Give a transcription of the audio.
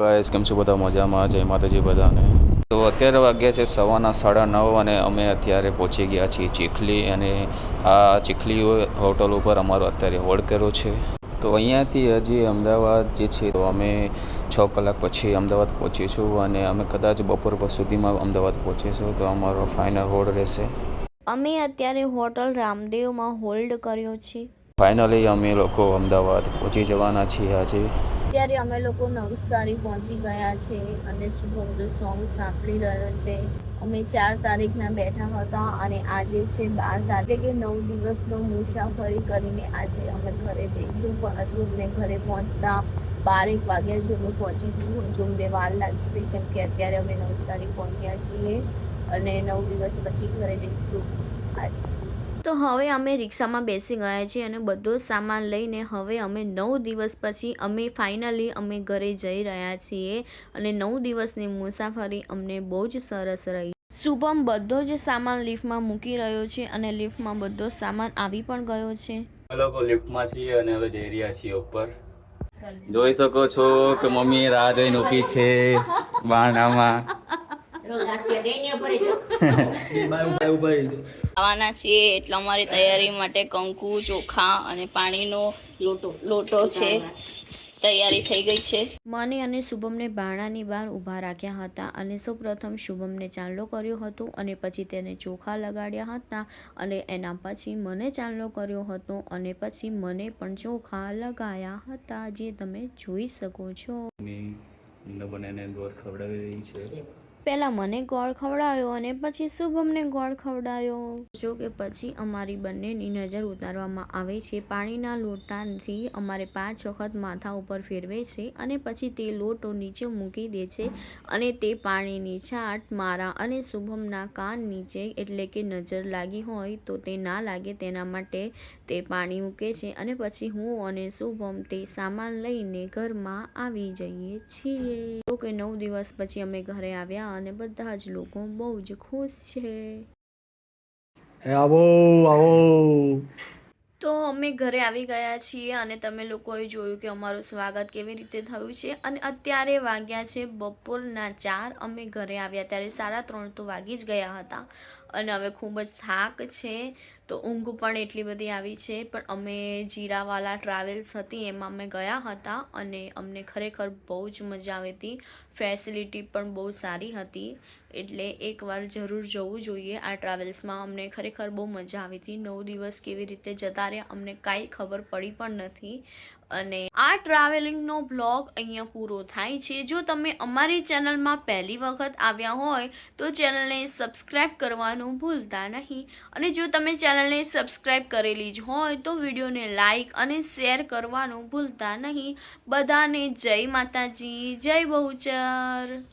Guys કેમ છો બધા? મજામાં? જય માતાજી બધાને. તો અત્યારે વાગ્યા છે સવારના સાડા નવ અને અમે અત્યારે પહોંચી ગયા છીએ ચીખલી અને આ ચીખલી હોટલ ઉપર અમારો અત્યારે હોલ્ડ કર્યો છે. તો અહીંયાથી હજી અમદાવાદ જે છે તો અમે છ કલાક પછી અમદાવાદ પહોંચીશું અને અમે કદાચ બપોર સુધીમાં અમદાવાદ પહોંચીશું તો અમારો ફાઇનલ હોલ્ડ રહેશે. અમે અત્યારે હોટલ રામદેવમાં હોલ્ડ કર્યો છે. ફાઇનલી અમે લોકો અમદાવાદ પહોંચી જવાના છીએ આજે. ત્યારે અમે લોકો નવસારી પહોંચી ગયા છે અને જો સોંગ સાંભળી રહ્યો છે. અમે ચાર તારીખના બેઠા હતા અને આજે છે બાર તારીખે. નવ દિવસનો મુસાફરી કરીને આજે અમે ઘરે જઈશું. પણ હજુ અમને ઘરે પહોંચતા બારેક વાગ્યા જો અમે પહોંચીશું. હજુ અમને વાર લાગશે કેમ કે અત્યારે અમે નવસારી પહોંચ્યા છીએ અને નવ દિવસ પછી ઘરે જઈશું આજે. તો હવે અમે રિક્ષામાં બેસી ગયા છીએ અને બધો જ સામાન લઈને હવે અમે નવ દિવસ પછી અમે ફાઇનલી અમે ઘરે જઈ રહ્યા છીએ અને નવ દિવસની મુસાફરી અમને બહુ જ સરસ રહી. શુભમ બધો જ સામાન લિફ્ટમાં મૂકી રહ્યો છે અને લિફ્ટમાં બધો સામાન આવી પણ ગયો છે. લોકો લિફ્ટમાં છીએ અને હવે જઈ રહ્યા છીએ ઉપર. જોઈ શકો છો કે મમ્મી રાહ જઈને ઊભી છે બારણામાં આવવાના છીએ એટલે અમારી તૈયારી માટે કંકુ ચોખા અને પાણીનો લોટો લોટો છે. તૈયારી થઈ ગઈ છે. મને અને શુભમને બાણાની બહાર ઊભા રાખ્યા હતા અને સૌપ્રથમ શુભમને ચાંદલો કર્યો હતો અને પછી તેને ચોખા લગાડ્યા હતા અને એના પછી મને ચાંદલો કર્યો હતો અને પછી મને પણ ચોખા લગાયા હતા જે તમે જોઈ શકો છો. બંનેને ગોળ ખવડાવી રહી છે. પહેલાં મને ગોળ ખવડાવ્યો અને પછી શુભમને ગોળ ખવડાવ્યો. જો કે પછી અમારી બંનેની નજર ઉતારવામાં આવે છે. પાણીના લોટાથી અમારે પાંચ વખત માથા ઉપર ફેરવે છે અને પછી તે લોટો નીચે મૂકી દે છે અને તે પાણીની છાટ મારા અને શુભમના કાન નીચે એટલે કે નજર લાગી હોય તો તે ના લાગે તેના માટે તે પાણી મૂકે છે અને પછી હું અને શુભમ તે સામાન લઈને ઘરમાં આવી જઈએ છીએ. કે નવ દિવસ પછી અમે ઘરે આવ્યા અને બધા જ લોકો બહુ જ ખુશ છે. આવો આવો. તો અમે ઘરે આવી ગયા છીએ અને તમે લોકોએ જોયું કે અમારું સ્વાગત કેવી રીતે થયું છે અને અત્યારે વાગ્યા છે બપોરના ચાર. અમે ઘરે આવ્યા ત્યારે સાડા ત્રણ તો વાગી જ ગયા હતા અને હવે ખૂબ જ થાક છે. તો ઊંઘ પણ એટલી બધી આવી છે. પણ અમે જીરાવાલા ટ્રાવેલ્સ હતી, એમાં અમે ગયા હતા અને અમને ખરેખર બહુ જ મજા આવી હતી. ફેસિલિટી પણ બહુ સારી હતી. એટલે એકવાર જરૂર જવું જોઈએ આ ટ્રાવેલ્સમાં. અમને ખરેખર બહુ મજા આવી હતી. નવ દિવસ કેવી રીતે જતા રહ્યા, અમને કાંઈ ખબર પડી પણ નથી. અને આ ટ્રાવેલિંગનો બ્લોગ અહીંયા પૂરો થાય છે. જો તમે અમારી ચેનલમાં પહેલી વખત આવ્યા હોય, તો ચેનલને સબસ્ક્રાઈબ કરવાનું ભૂલતા નહીં. અને જો તમે ચેનલને સબસ્ક્રાઈબ કરેલી જ હોય, તો વિડીયોને લાઈક અને શેર કરવાનું ભૂલતા નહીં. બધાને જય માતાજી, જય બહુચર.